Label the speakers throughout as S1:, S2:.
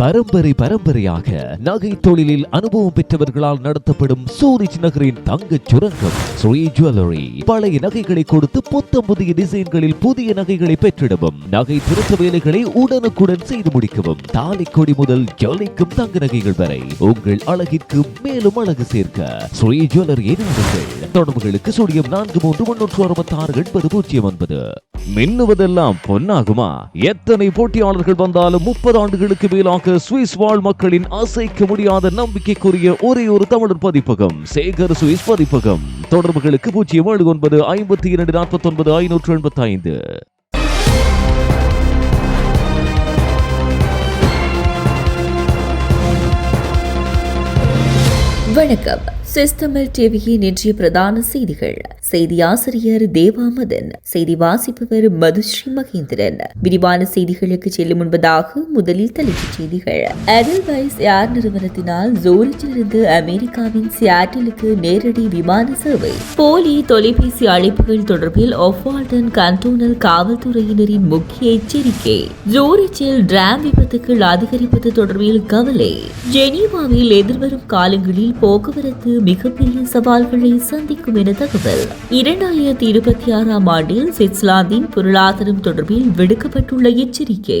S1: பரம்பரை பரம்பரையாக நகை தொழிலில் அனுபவம் பெற்றவர்களால் நடத்தப்படும் சூரிச் நகரின் தங்க சுரங்கம் ஸ்ரீ ஜுவல்லரி பழைய நகைகளை கொடுத்து புத்தம் புதிய டிசைன்களில் புதிய நகைகளை பெற்றிடவும் நகை திருத்த வேலைகளை உடனுக்குடன் செய்து முடிக்கவும் தாலி கொடி முதல் ஜொலிக்கும் தங்க நகைகள் வரை உங்கள் அழகிற்கு மேலும் அழகு சேர்க்க ஸ்ரீ ஜுவல்லரி தொடர்புகளுக்கு சூடியம் நான்கு மூன்று முன்னூற்று அறுபத்தி ஆறு எண்பது பூஜ்ஜியம் ஒன்பது மின்னுவதெல்லாம் பொன்னாகுமா எத்தனை போட்டியாளர்கள் வந்தாலும் முப்பது ஆண்டுகளுக்கு மேலாக உலக சுவிஸ் வாழ் மக்களின் அசைக்க முடியாத நம்பிக்கைக்குரிய ஒரே ஒரு தமிழர் பதிப்பகம் சேகர் சுவிஸ் பதிப்பகம் தொடர்புகளுக்கு பூஜ்ஜியம் ஏழு ஒன்பது ஐம்பத்தி இரண்டு நாற்பத்தி ஒன்பது ஐநூற்று எண்பத்தி ஐந்து
S2: வணக்கம் சிஸ்தமிழ் டிவியின் இன்றைய பிரதான செய்திகள் செய்தி ஆசிரியர் தேவாமதன் செய்தி வாசிப்பவர் மதுஸ்ரீ மகேந்திரன் விரிவான செய்திகளுக்கு செல்லும் முன்பதாக முதலில் தலைப்புச் செய்திகள் அடல் வைஸ் ஏர் நிறுவனத்தினால் ஜோரிச்சிலிருந்து அமெரிக்காவின் சியாட்டிலுக்கு நேரடி விமான சேவை போலி தொலைபேசி அழைப்புகள் தொடர்பில் ஒஃபால்டன் கண்டோனல் காவல்துறையினரின் முக்கிய எச்சரிக்கை ஜோரிச்சில் டிராம் விபத்துகள் அதிகரிப்பது தொடர்பில் கவலை ஜெனீவாவில் எதிர்வரும் காலங்களில் போக்குவரத்து மிகப்பெரிய சவால்களை சந்திக்கும் என தகவல் இரண்டாயிரத்தி இருபத்தி ஆறாம் ஆண்டில் சுவிட்சர்லாந்தின் பொருளாதாரம் தொடர்பில் விடுக்கப்பட்டுள்ள எச்சரிக்கை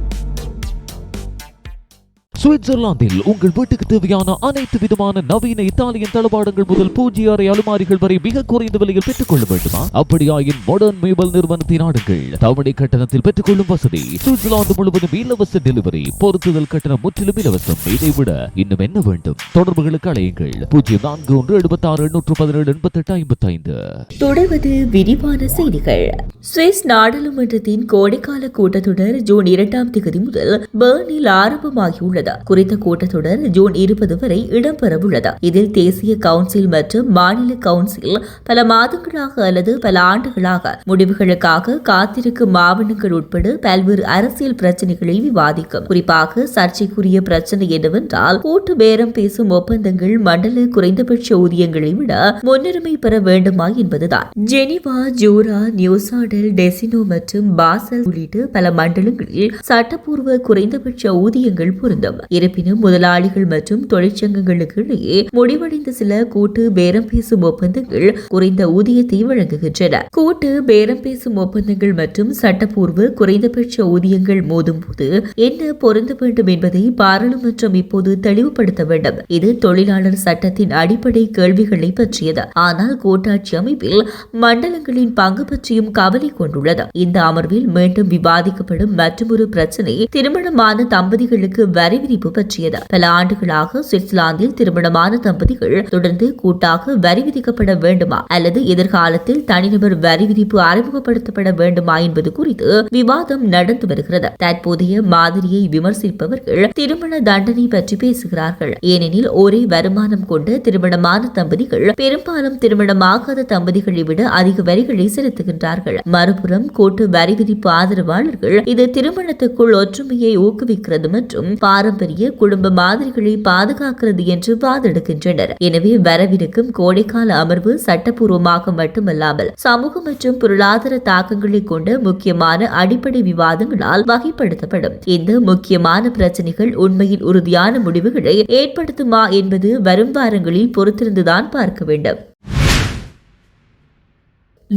S1: சுவிட்சர்லாந்தில் உங்கள் வீட்டுக்கு தேவையான அனைத்து விதமான நவீன இத்தாலியன் தளபாடங்கள் முதல் பூஜ்ய அறை அலுமாரிகள் வரை மிக குறைந்த விலையில் பெற்றுக் கொள்ள வேண்டுமா அப்படியாயின் மாடர்ன் மேபல் நிறுவனத்தின் ஆடுங்கள் தவணை கட்டணத்தில் பெற்றுக் கொள்ளும் வசதி சுவிட்சர்லாந்து முழுவதும் இலவச டெலிவரி பொருத்துதல் கட்டணம் முற்றிலும் இலவசம் இதை விட இன்னும் என்ன வேண்டும் தொடர்புகளுக்கு அழையுங்கள் பூஜ்ஜியம் நான்கு ஒன்று எழுபத்தி ஆறு எண்ணூற்று பதினேழு எண்பத்தி எட்டு ஐம்பத்தி ஐந்து
S2: தொடர்வது விரிவான செய்திகள் சுவிஸ் நாடாளுமன்றத்தின் கோடைக்கால கூட்டத்தொடர் ஜூன் இரண்டாம் தேதி முதல் பேர்னில் ஆரம்பமாகியுள்ளது உள்ளது குறித்த கூட்டத்தொடர் ஜூன் இருபது வரை இடம்பெறவுள்ளது இதில் தேசிய கவுன்சில் மற்றும் மாநில கவுன்சில் பல மாதங்களாக அல்லது பல ஆண்டுகளாக முடிவுகளுக்காக காத்திருக்கும் மாவட்டங்கள் உட்பட பல்வேறு அரசியல் பிரச்சனைகளில் விவாதிக்கும் குறிப்பாக சர்ச்சைக்குரிய பிரச்சனை என்னவென்றால் கூட்டு பேரம் பேசும் ஒப்பந்தங்கள் மண்டல குறைந்தபட்ச ஊதியங்களை விட முன்னுரிமை பெற வேண்டுமா என்பதுதான் ஜெனிவா ஜூரா நியூசாடல் டெசினோ மற்றும் பாசல் உள்ளிட்ட பல மண்டலங்களில் சட்டப்பூர்வ குறைந்தபட்ச ஊதியங்கள் பொருந்தும் வேண்டும் இருப்பினும் முதலாளிகள் மற்றும் தொழிற்சங்கங்களுக்கு இடையே முடிவடைந்த சில கூட்டு பேரம் பேசும் ஒப்பந்தங்கள் குறைந்த ஊதியத்தை வழங்குகின்றன கூட்டு பேரம் பேசும் ஒப்பந்தங்கள் மற்றும் சட்டப்பூர்வ குறைந்தபட்ச ஊதியங்கள் மோதும் போது என்ன பொருந்த வேண்டும் என்பதை பாராளுமன்றம் இப்போது தெளிவுபடுத்த வேண்டும் இது தொழிலாளர் சட்டத்தின் அடிப்படை கேள்விகளை பற்றியது ஆனால் கூட்டாட்சி அமைப்பில் மண்டலங்களின் பங்கு பற்றியும் கவலை கொண்டுள்ளது இந்த அமர்வில் மீண்டும் விவாதிக்கப்படும் மற்றொரு பிரச்சனை திருமணமான தம்பதிகளுக்கு வரி அதிகரிப்பு பற்றியது பல ஆண்டுகளாக சுவிட்சர்லாந்தில் திருமணமான தம்பதிகள் தொடர்ந்து கூட்டாக வரி விதிக்கப்பட வேண்டுமா அல்லது எதிர்காலத்தில் தனிநபர் வரி விதிப்பு அறிமுகப்படுத்தப்பட வேண்டுமா என்பது குறித்து விவாதம் நடந்து வருகிறது தற்போதைய மாதிரியை விமர்சிப்பவர்கள் திருமண தண்டனை பற்றி பேசுகிறார்கள் ஏனெனில் ஒரே வருமானம் கொண்ட திருமணமான தம்பதிகள் பெரும்பாலும் திருமணமாகாத தம்பதிகளை விட அதிக வரிகளை செலுத்துகின்றார்கள் மறுபுறம் கூட்டு வரி விதிப்பு ஆதரவாளர்கள் இது திருமணத்துக்குள் ஒற்றுமையை ஊக்குவிக்கிறது மற்றும் பார பாரம்பரிய குடும்ப மாதிரிகளை பாதுகாக்கிறது என்று வாதிடுகின்றனர் எனவே வரவிருக்கும் கோடைக்கால அமர்வு சட்டப்பூர்வமாக மட்டுமல்லாமல் சமூக மற்றும் பொருளாதார தாக்கங்களை கொண்ட முக்கியமான அடிப்படை விவாதங்களால் வகைப்படுத்தப்படும் இந்த முக்கியமான பிரச்சனைகள் உண்மையில் உறுதியான முடிவுகளை ஏற்படுத்துமா என்பது வரும் வாரங்களில் பொறுத்திருந்துதான் பார்க்க வேண்டும்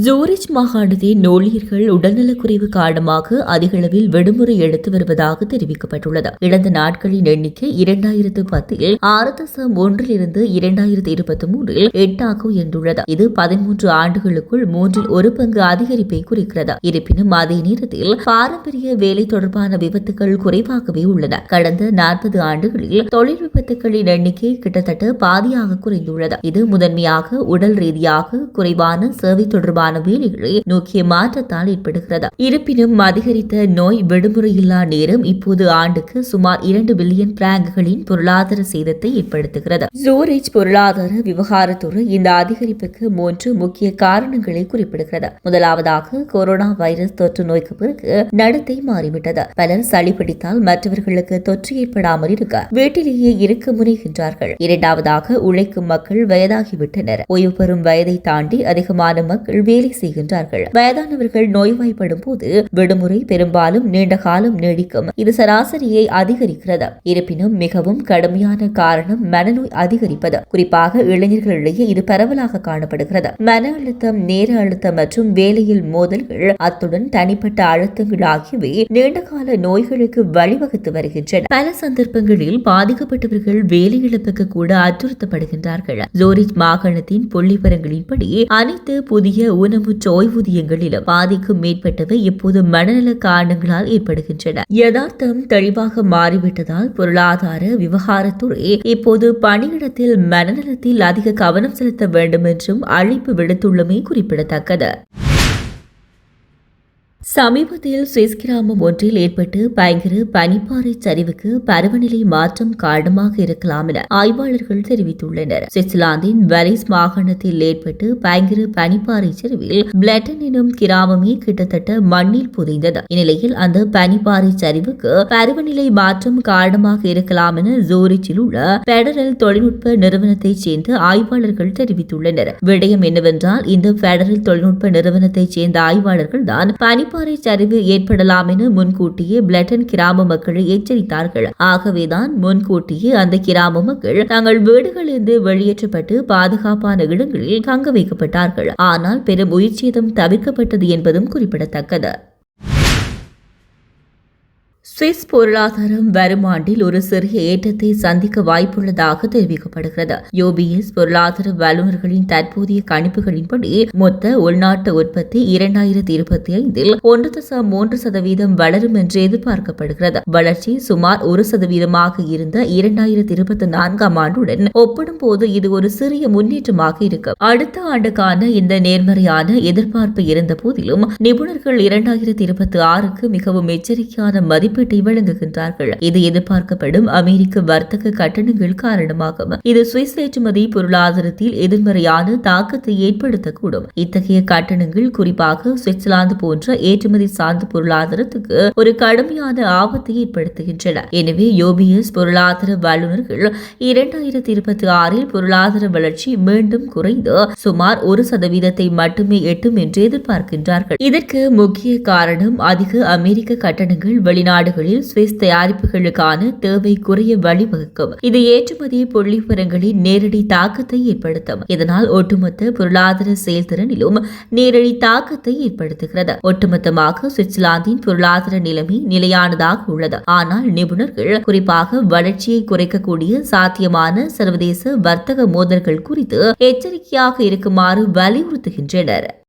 S2: ஜூரிச் மாகாணத்தின் நோழியர்கள் உடல்நலக்குறைவு காரணமாக அதிகளவில் விடுமுறை எடுத்து வருவதாக தெரிவிக்கப்பட்டுள்ளது இழந்த நாட்களின் எண்ணிக்கை இரண்டாயிரத்து பத்தில் ஆறு தசம் ஒன்றிலிருந்து இரண்டாயிரத்து இருபத்தி மூன்றில் எட்டாக உயர்ந்துள்ளது இது பதிமூன்று ஆண்டுகளுக்குள் மூன்றில் ஒரு பங்கு அதிகரிப்பை குறிக்கிறது இருப்பினும் அதே நேரத்தில் பாரம்பரிய வேலை தொடர்பான விபத்துகள் குறைவாகவே உள்ளன கடந்த நாற்பது ஆண்டுகளில் தொழில் விபத்துகளின் எண்ணிக்கை கிட்டத்தட்ட பாதியாக குறைந்துள்ளது இது முதன்மையாக உடல் ரீதியாக குறைவான சேவை தொடர்பான தொடர்பான வேலைகளை நோக்கிய மாற்றத்தால் ஏற்படுகிறது இருப்பினும் அதிகரித்த நோய் விடுமுறையில்லா நேரம் இப்போது ஆண்டுக்கு சுமார் இரண்டு பில்லியன் பிராங்குகளின் பொருளாதார சேதத்தை ஏற்படுத்துகிறது சூரிச் பொருளாதார விவகாரத்துறை இந்த அதிகரிப்புக்கு மூன்று முக்கிய காரணங்களை குறிப்பிடுகிறது முதலாவதாக கொரோனா வைரஸ் தொற்று நோய்க்கு பிறகு நடத்தை மாறிவிட்டது பலர் சளி பிடித்தால் மற்றவர்களுக்கு தொற்று ஏற்படாமல் இருக்க வீட்டிலேயே இருக்க முனைகின்றார்கள் இரண்டாவதாக உழைக்கும் மக்கள் வயதாகிவிட்டனர் ஓய்வு பெறும் வயதை தாண்டி அதிகமான மக்கள் வேலை செய்கின்றார்கள் வயதானவர்கள் நோய்வாய்ப்படும் போது விடுமுறை பெரும்பாலும் நீண்ட காலம் நீடிக்கும் இது சராசரியை அதிகரிக்கிறது இருப்பினும் மிகவும் கடுமையான காரணம் மனநோய் அதிகரிப்பது குறிப்பாக இளைஞர்களிடையே இது பரவலாக காணப்படுகிறது மன அழுத்தம் நேர அழுத்தம் மற்றும் வேலையில் மோதல்கள் அத்துடன் தனிப்பட்ட அழுத்தங்கள் ஆகியவை கால நோய்களுக்கு வழிவகுத்து வருகின்றன பல சந்தர்ப்பங்களில் பாதிக்கப்பட்டவர்கள் வேலை இழப்புக்கு கூட அச்சுறுத்தப்படுகின்றார்கள் ஜோரிச் மாகாணத்தின் புள்ளிவரங்களின்படி அனைத்து புதிய ஊனமுற்ற ஓய்வூதியங்களிலும் பாதிக்கும் மேற்பட்டவை இப்போது மனநல காரணங்களால் ஏற்படுகின்றன யதார்த்தம் தெளிவாக மாறிவிட்டதால் பொருளாதார விவகாரத்துறை இப்போது பணியிடத்தில் மனநலத்தில் அதிக கவனம் செலுத்த வேண்டும் என்றும் அழைப்பு விடுத்துள்ளமை குறிப்பிடத்தக்கது சமீபத்தில் சுவிஸ் கிராமம் ஒன்றில் ஏற்பட்டு பயங்கர பனிப்பாறை சரிவுக்கு பருவநிலை மாற்றம் காரணமாக இருக்கலாம் என ஆய்வாளர்கள் தெரிவித்துள்ளனர் சுவிட்சர்லாந்தின் வெரிஸ் மாகாணத்தில் ஏற்பட்டு பயங்கர பனிப்பாறை சரிவில் பிளட்டன் எனும் கிராமமே கிட்டத்தட்ட மண்ணில் புதைந்தது இந்நிலையில் அந்த பனிப்பாறை சரிவுக்கு பருவநிலை மாற்றம் காரணமாக இருக்கலாம் என ஜோரிச்சில் உள்ள பெடரல் தொழில்நுட்ப நிறுவனத்தைச் சேர்ந்த ஆய்வாளர்கள் தெரிவித்துள்ளனர் விடயம் என்னவென்றால் இந்த பெடரல் தொழில்நுட்ப நிறுவனத்தைச் சேர்ந்த ஆய்வாளர்கள் தான் பனி மணப்பாறை சரிவு ஏற்படலாம் என முன்கூட்டியே பிளட்டன் கிராம மக்கள் எச்சரித்தார்கள் ஆகவேதான் முன்கூட்டியே அந்த கிராம மக்கள் தங்கள் வீடுகளிலிருந்து வெளியேற்றப்பட்டு பாதுகாப்பான இடங்களில் தங்க வைக்கப்பட்டார்கள் ஆனால் பெரும் உயிர் சேதம் தவிர்க்கப்பட்டது என்பதும் குறிப்பிடத்தக்கது சுவிஸ் பொருளாதாரம் வரும் ஆண்டில் ஒரு சிறிய ஏற்றத்தை சந்திக்க வாய்ப்புள்ளதாக தெரிவிக்கப்படுகிறது யோபிஎஸ் பொருளாதார வல்லுநர்களின் தற்போதைய கணிப்புகளின்படி மொத்த உள்நாட்டு உற்பத்தி இரண்டாயிரத்தி இருபத்தி ஐந்தில் ஒன்று தசம் மூன்று சதவீதம் வளரும் என்று எதிர்பார்க்கப்படுகிறது வளர்ச்சி சுமார் ஒரு சதவீதமாக இருந்த இரண்டாயிரத்தி இருபத்தி நான்காம் ஆண்டுடன் ஒப்பிடும் போது இது ஒரு சிறிய முன்னேற்றமாக இருக்கும் அடுத்த ஆண்டுக்கான இந்த நேர்மறையான எதிர்பார்ப்பு இருந்த போதிலும் நிபுணர்கள் இரண்டாயிரத்தி இருபத்தி ஆறுக்கு மிகவும் எச்சரிக்கையான மதிப்பு பதிவேட்டை வழங்குகின்றார்கள் இது எதிர்பார்க்கப்படும் அமெரிக்க வர்த்தக கட்டணங்கள் காரணமாகும் இது சுவிஸ் ஏற்றுமதி பொருளாதாரத்தில் எதிர்மறையான தாக்கத்தை ஏற்படுத்தக்கூடும் இத்தகைய கட்டணங்கள் குறிப்பாக சுவிட்சர்லாந்து போன்ற ஏற்றுமதி சார்ந்த பொருளாதாரத்துக்கு ஒரு கடுமையான ஆபத்தை ஏற்படுத்துகின்றன எனவே யோபிஎஸ் பொருளாதார வல்லுநர்கள் இரண்டாயிரத்தி இருபத்தி ஆறில் பொருளாதார வளர்ச்சி மீண்டும் குறைந்து சுமார் ஒரு சதவீதத்தை மட்டுமே எட்டும் என்று எதிர்பார்க்கின்றார்கள் இதற்கு முக்கிய காரணம் அதிக அமெரிக்க கட்டணங்கள் வெளிநாடு நாடுகளில் சுவிஸ் தயாரிப்புகளுக்கான தேவை குறைய வழிவகுக்கும் இது ஏற்றுமதி புள்ளிவரங்களின் நேரடி தாக்கத்தை ஏற்படுத்தும் இதனால் ஒட்டுமொத்த பொருளாதார செயல்திறனிலும் நேரடி தாக்கத்தை ஏற்படுத்துகிறது ஒட்டுமொத்தமாக சுவிட்சர்லாந்தின் பொருளாதார நிலைமை நிலையானதாக உள்ளது ஆனால் நிபுணர்கள் குறிப்பாக வளர்ச்சியை குறைக்கக்கூடிய சாத்தியமான சர்வதேச வர்த்தக மோதல்கள் குறித்து எச்சரிக்கையாக இருக்குமாறு வலியுறுத்துகின்றனர்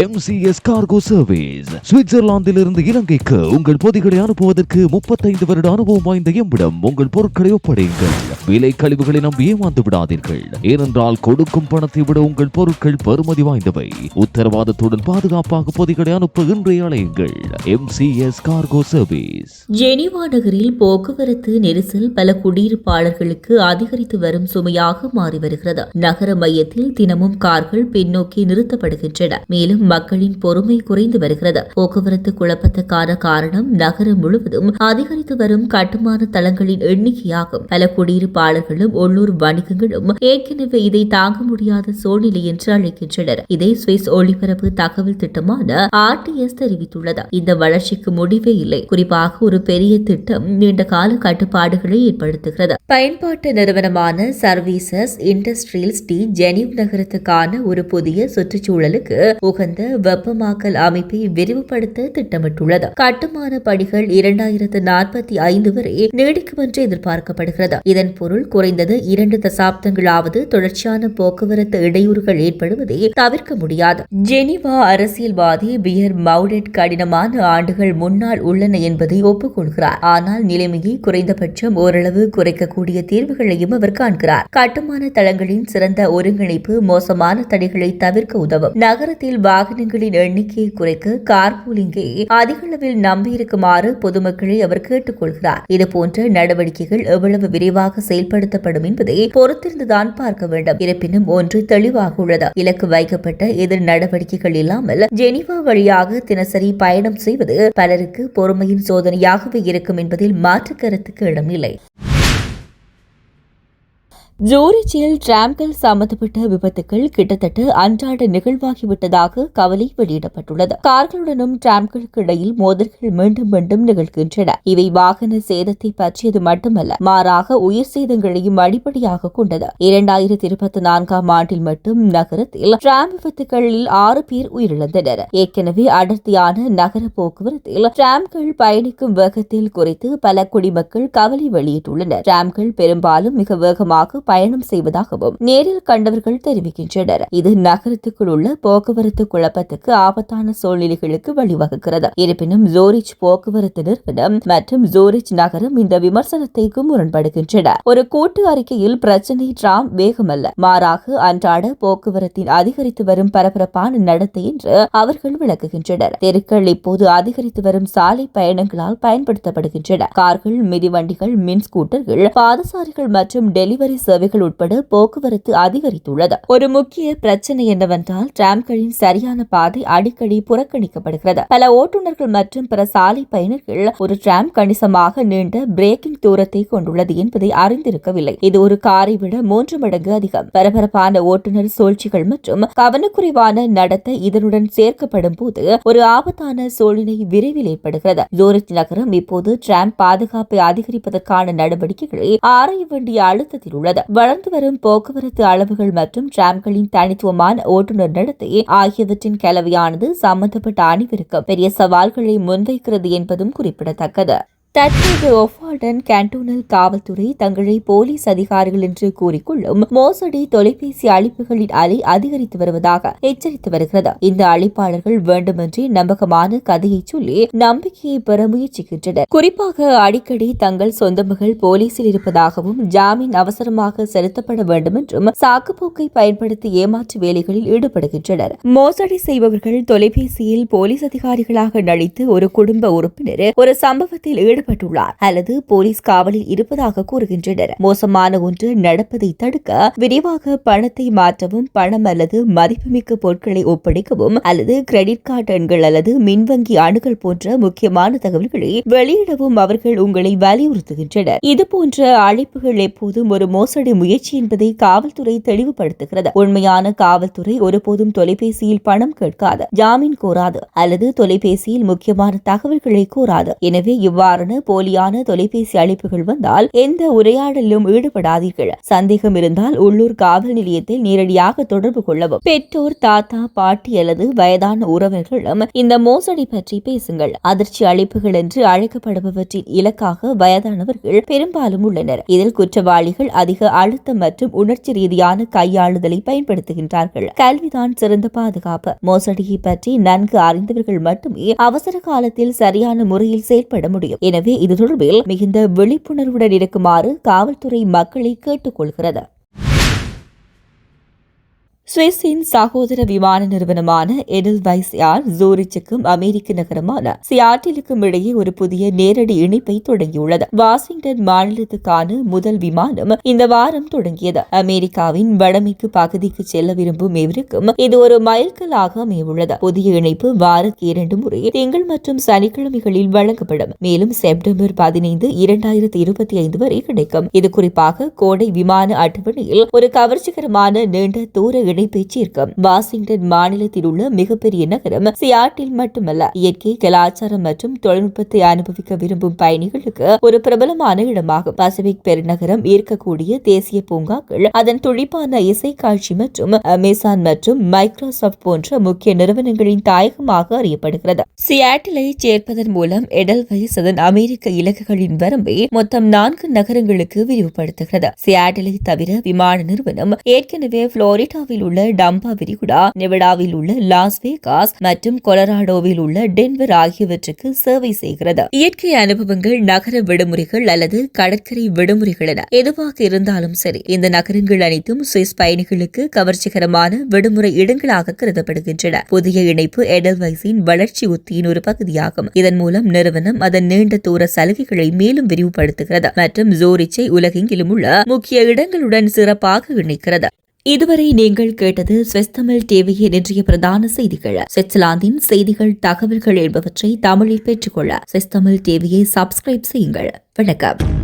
S1: எம்சிஎஸ் கார்கோ சர்வீஸ் சுவிட்சர்லாந்திலிருந்து இலங்கைக்கு உங்கள் பொதிகளை அனுப்புவதற்கு முப்பத்தைந்து வருட அனுபவம் வாய்ந்த எம்மிடம் உங்கள் பொருட்களை ஒப்படையுங்கள் விலை கழிவுகளை நம்பி ஏமாந்து விடாதீர்கள் ஏனென்றால் கொடுக்கும் பணத்தை விட உங்கள் பொருட்கள் பெறுமதி வாய்ந்தவை உத்தரவாதத்துடன் பாதுகாப்பாக பொதிகளை அனுப்ப இன்றைய அலையுங்கள் எம்சிஎஸ் கார்கோ சர்வீஸ்
S2: ஜெனிவா நகரில் போக்குவரத்து நெரிசல் பல குடியிருப்பாளர்களுக்கு அதிகரித்து வரும் சுமையாக மாறி வருகிறது நகர மையத்தில் தினமும் கார்கள் பின்னோக்கி நிறுத்தப்படுகின்றன மேலும் மக்களின் பொறுமை குறைந்து வருகிறது போக்குவரத்து குழப்பத்துக்கான காரணம் நகரம் முழுவதும் அதிகரித்து வரும் கட்டுமான தளங்களின் எண்ணிக்கையாகும் பல குடியிருப்பாளர்களும் உள்ளூர் வணிகங்களும் ஏற்கனவே இதை தாங்க முடியாத சூழ்நிலை என்று அழைக்கின்றனர் இதை சுவிஸ் ஒளிபரப்பு தகவல் திட்டமான ஆர்டிஎஸ் தெரிவித்துள்ளது இந்த வளர்ச்சிக்கு முடிவே இல்லை குறிப்பாக ஒரு பெரிய திட்டம் நீண்ட கால கட்டுப்பாடுகளை ஏற்படுத்துகிறது பயன்பாட்டு நிறுவனமான சர்வீசஸ் இண்டஸ்ட்ரியல்ஸ் டி ஜெனிவ் நகரத்துக்கான ஒரு புதிய சுற்றுச்சூழலுக்கு உகந்த வெப்பமாக்கல் அமைப்பை விரிவுபடுத்த திட்டமிட்டுள்ளது கட்டுமான பணிகள் இரண்டாயிரத்து நாற்பத்தி ஐந்து வரை நீடிக்கும் என்று எதிர்பார்க்கப்படுகிறது இதன் பொருள் குறைந்தது இரண்டு தசாப்தங்களாவது தொடர்ச்சியான போக்குவரத்து இடையூறுகள் ஏற்படுவதை தவிர்க்க முடியாது ஜெனிவா அரசியல்வாதி பியர் மவுடெட் கடினமான ஆண்டுகள் முன்னால் உள்ளன என்பதை ஒப்புக்கொள்கிறார் ஆனால் நிலைமையை குறைந்தபட்சம் ஓரளவு குறைக்கக்கூடிய தீர்வுகளையும் அவர் காண்கிறார் கட்டுமான தளங்களின் சிறந்த ஒருங்கிணைப்பு மோசமான தடைகளை தவிர்க்க உதவும் நகரத்தில் வாகனங்களின் எண்ணிக்கையை குறைக்க கார் பூலிங்கை அதிகளவில் நம்பியிருக்குமாறு பொதுமக்களை அவர் கேட்டுக்கொள்கிறார் இதுபோன்ற நடவடிக்கைகள் எவ்வளவு விரைவாக செயல்படுத்தப்படும் என்பதை பொறுத்திருந்துதான் பார்க்க வேண்டும் இருப்பினும் ஒன்று தெளிவாக உள்ளது இலக்கு வைக்கப்பட்ட எதிர் நடவடிக்கைகள் இல்லாமல் ஜெனிவா வழியாக தினசரி பயணம் செய்ய செய்வது பலருக்கு பொறுமையின் சோதனையாகவே இருக்கும் என்பதில் மாற்று கருத்துக்கு இடமில்லை ஜூரிச்சில் டிராம்கள் சம்பந்தப்பட்ட விபத்துக்கள் கிட்டத்தட்ட அன்றாட நிகழ்வாகிவிட்டதாக கவலை வெளியிடப்பட்டுள்ளது கார்களுடனும் டிராம்களுக்கு இடையில் மோதல்கள் மீண்டும் மீண்டும் நிகழ்கின்றன இவை வாகன சேதத்தை பற்றியது மட்டுமல்ல மாறாக உயிர் சேதங்களையும் அடிப்படையாக கொண்டது இரண்டாயிரத்தி இருபத்தி நான்காம் ஆண்டில் மட்டும் நகரத்தில் டிராம் விபத்துகளில் ஆறு பேர் உயிரிழந்தனர் ஏற்கனவே அடர்த்தியான நகர போக்குவரத்தில் டிராம்கள் பயணிக்கும் வேகத்தில் குறித்து பல குடிமக்கள் கவலை வெளியிட்டுள்ளனர் டிராம்கள் பெரும்பாலும் மிக வேகமாக பயணம் செய்வதாகவும் நேரில் கண்டவர்கள் தெரிவிக்கின்றனர் இது நகரத்துக்குள் உள்ள போக்குவரத்து குழப்பத்துக்கு ஆபத்தான சூழ்நிலைகளுக்கு வழிவகுக்கிறது இருப்பினும் ஜோரிச் போக்குவரத்து நிறுவனம் மற்றும் ஜோரிச் நகரம் இந்த விமர்சனத்திற்கு முரண்படுகின்றன ஒரு கூட்டு அறிக்கையில் பிரச்சனை டிராம் வேகமல்ல மாறாக அன்றாட போக்குவரத்தின் அதிகரித்து வரும் பரபரப்பான நடத்தை என்று அவர்கள் விளக்குகின்றனர் தெருக்கள் இப்போது அதிகரித்து வரும் சாலை பயணங்களால் பயன்படுத்தப்படுகின்றன கார்கள் மிதிவண்டிகள் மின் ஸ்கூட்டர்கள் பாதசாரிகள் மற்றும் டெலிவரி சர்வீஸ் சேவைகள் உட்பட போக்குவரத்து அதிகரித்துள்ளது ஒரு முக்கிய பிரச்சனை என்னவென்றால் டிராம்களின் சரியான பாதை அடிக்கடி புறக்கணிக்கப்படுகிறது பல ஓட்டுநர்கள் மற்றும் பிற சாலை பயணிகள் ஒரு டிராம் கணிசமாக நீண்ட பிரேக்கிங் தூரத்தை கொண்டுள்ளது என்பதை அறிந்திருக்கவில்லை இது ஒரு காரை விட மூன்று மடங்கு அதிகம் பரபரப்பான ஓட்டுநர் சூழ்ச்சிகள் மற்றும் கவனக்குறைவான நடத்தை இதனுடன் சேர்க்கப்படும் போது ஒரு ஆபத்தான சூழ்நிலை விரைவில் ஏற்படுகிறது ஜோரிச் நகரம் இப்போது டிராம் பாதுகாப்பை அதிகரிப்பதற்கான நடவடிக்கைகளை ஆராய வேண்டிய அழுத்தத்தில் உள்ளது வளர்ந்து வரும் போக்குவரத்து அளவுகள் மற்றும் டிராம்களின் தனித்துவமான ஓட்டுநர் நடத்தை ஆகியவற்றின் கலவையானது சம்பந்தப்பட்ட அனைவருக்கும் பெரிய சவால்களை முன்வைக்கிறது என்பதும் குறிப்பிடத்தக்கது தற்போது ஒஃபால்டன் கேண்டோனல் காவல்துறை தங்களை போலீஸ் அதிகாரிகள் என்று கூறிக்கொள்ளும் மோசடி தொலைபேசி அழைப்புகளின் அலை அதிகரித்து வருவதாக எச்சரித்து வருகிறது இந்த அழைப்பாளர்கள் வேண்டுமென்றே நம்பகமான கதையை சொல்லி நம்பிக்கையை பெற முயற்சிக்கின்றனர் குறிப்பாக அடிக்கடி தங்கள் சொந்த மகள் போலீசில் இருப்பதாகவும் ஜாமீன் அவசரமாக செலுத்தப்பட வேண்டும் என்றும் சாக்குப்போக்கை பயன்படுத்தி ஏமாற்று வேலைகளில் ஈடுபடுகின்றனர் மோசடி செய்பவர்கள் தொலைபேசியில் போலீஸ் அதிகாரிகளாக நடித்து ஒரு குடும்ப உறுப்பினர் ஒரு சம்பவத்தில் ஈடுபட்டு ஈடுபட்டுள்ளார் அல்லது போலீஸ் காவலில் இருப்பதாக கூறுகின்றனர் மோசமான ஒன்று நடப்பதை தடுக்க விரைவாக பணத்தை மாற்றவும் பணம் அல்லது மதிப்புமிக்க பொருட்களை ஒப்படைக்கவும் அல்லது கிரெடிட் கார்டு எண்கள் அல்லது மின்வங்கி அணுகல் போன்ற முக்கியமான தகவல்களை வெளியிடவும் அவர்கள் உங்களை வலியுறுத்துகின்றனர் இதுபோன்ற அழைப்புகள் எப்போதும் ஒரு மோசடி முயற்சி என்பதை காவல்துறை தெளிவுபடுத்துகிறது உண்மையான காவல்துறை ஒருபோதும் தொலைபேசியில் பணம் கேட்காது ஜாமீன் கோராது அல்லது தொலைபேசியில் முக்கியமான தகவல்களை கோராது எனவே இவ்வாறு தவறான போலியான தொலைபேசி அழைப்புகள் வந்தால் எந்த உரையாடலிலும் ஈடுபடாதீர்கள் சந்தேகம் இருந்தால் உள்ளூர் காவல் நிலையத்தில் நேரடியாக தொடர்பு கொள்ளவும் பெற்றோர் தாத்தா பாட்டி அல்லது வயதான உறவர்களிடம் இந்த மோசடி பற்றி பேசுங்கள் அதிர்ச்சி அழைப்புகள் என்று அழைக்கப்படுபவற்றின் இலக்காக வயதானவர்கள் பெரும்பாலும் உள்ளனர் இதில் குற்றவாளிகள் அதிக அழுத்தம் மற்றும் உணர்ச்சி ரீதியான கையாளுதலை பயன்படுத்துகின்றார்கள் கல்விதான் சிறந்த பாதுகாப்பு மோசடியை பற்றி நன்கு அறிந்தவர்கள் மட்டுமே அவசர காலத்தில் சரியான முறையில் செயல்பட முடியும் எனவே எனவே இது தொடர்பில் மிகுந்த விழிப்புணர்வுடன் இருக்குமாறு காவல்துறை மக்களை கேட்டுக்கொள்கிறது சுவிஸின் சகோதர விமான நிறுவனமான வைஸ் யார் ஜூரிச்சுக்கும் அமெரிக்க நகரமான சியாட்டிலுக்கும் இடையே ஒரு புதிய நேரடி இணைப்பை தொடங்கியுள்ளது வாஷிங்டன் மாநிலத்துக்கான முதல் விமானம் இந்த வாரம் தொடங்கியது அமெரிக்காவின் வடமைக்கு பகுதிக்கு செல்ல விரும்பும் இவருக்கும் இது ஒரு மைல்கல்லாக அமையவுள்ளது புதிய இணைப்பு வாரக்கு இரண்டு முறை திங்கள் மற்றும் சனிக்கிழமைகளில் வழங்கப்படும் மேலும் செப்டம்பர் பதினைந்து இரண்டாயிரத்தி இருபத்தி ஐந்து வரை கிடைக்கும் இது குறிப்பாக கோடை விமான அட்டவணையில் ஒரு கவர்ச்சிகரமான நீண்ட தூர இணைப்பைச் சேர்க்கும் வாஷிங்டன் மாநிலத்தில் உள்ள மிகப்பெரிய நகரம் சியாட்டில் மட்டுமல்ல இயற்கை கலாச்சாரம் மற்றும் தொழில்நுட்பத்தை அனுபவிக்க விரும்பும் பயணிகளுக்கு ஒரு பிரபலமான இடமாகும் பசிபிக் பெருநகரம் ஈர்க்கக்கூடிய தேசிய பூங்காக்கள் அதன் துடிப்பான இசை காட்சி மற்றும் அமேசான் மற்றும் மைக்ரோசாப்ட் போன்ற முக்கிய நிறுவனங்களின் தாயகமாக அறியப்படுகிறது சியாட்டிலை சேர்ப்பதன் மூலம் வயசு அதன் அமெரிக்க இலக்குகளின் வரம்பை மொத்தம் நான்கு நகரங்களுக்கு விரிவுபடுத்துகிறது சியாட்டிலை தவிர விமான நிறுவனம் ஏற்கனவே புளோரிடாவில் உள்ள டம்பா விரிகுடா நெவடாவில் உள்ள லாஸ் வேகாஸ் மற்றும் கொலராடோவில் உள்ள டென்வர் ஆகியவற்றுக்கு சேவை செய்கிறது இயற்கை அனுபவங்கள் நகர விடுமுறைகள் அல்லது கடற்கரை விடுமுறைகள் என எதுவாக இருந்தாலும் சரி இந்த நகரங்கள் அனைத்தும் சுவிஸ் பயணிகளுக்கு கவர்ச்சிகரமான விடுமுறை இடங்களாக கருதப்படுகின்றன புதிய இணைப்பு எடல்வைஸின் வளர்ச்சி உத்தியின் ஒரு பகுதியாகும் இதன் மூலம் நிறுவனம் அதன் நீண்ட தூர சலுகைகளை மேலும் விரிவுபடுத்துகிறது மற்றும் ஜோரிச்சை உலகெங்கிலும் உள்ள முக்கிய இடங்களுடன் சிறப்பாக இணைக்கிறது இதுவரை நீங்கள் கேட்டது தமிழ் டிவியின் இன்றைய பிரதான செய்திகள் சுவிட்சர்லாந்தின் செய்திகள் தகவல்கள் என்பவற்றை தமிழில் பெற்றுக்கொள்ள தமிழ் டிவியை சப்ஸ்கிரைப் செய்யுங்கள் வணக்கம்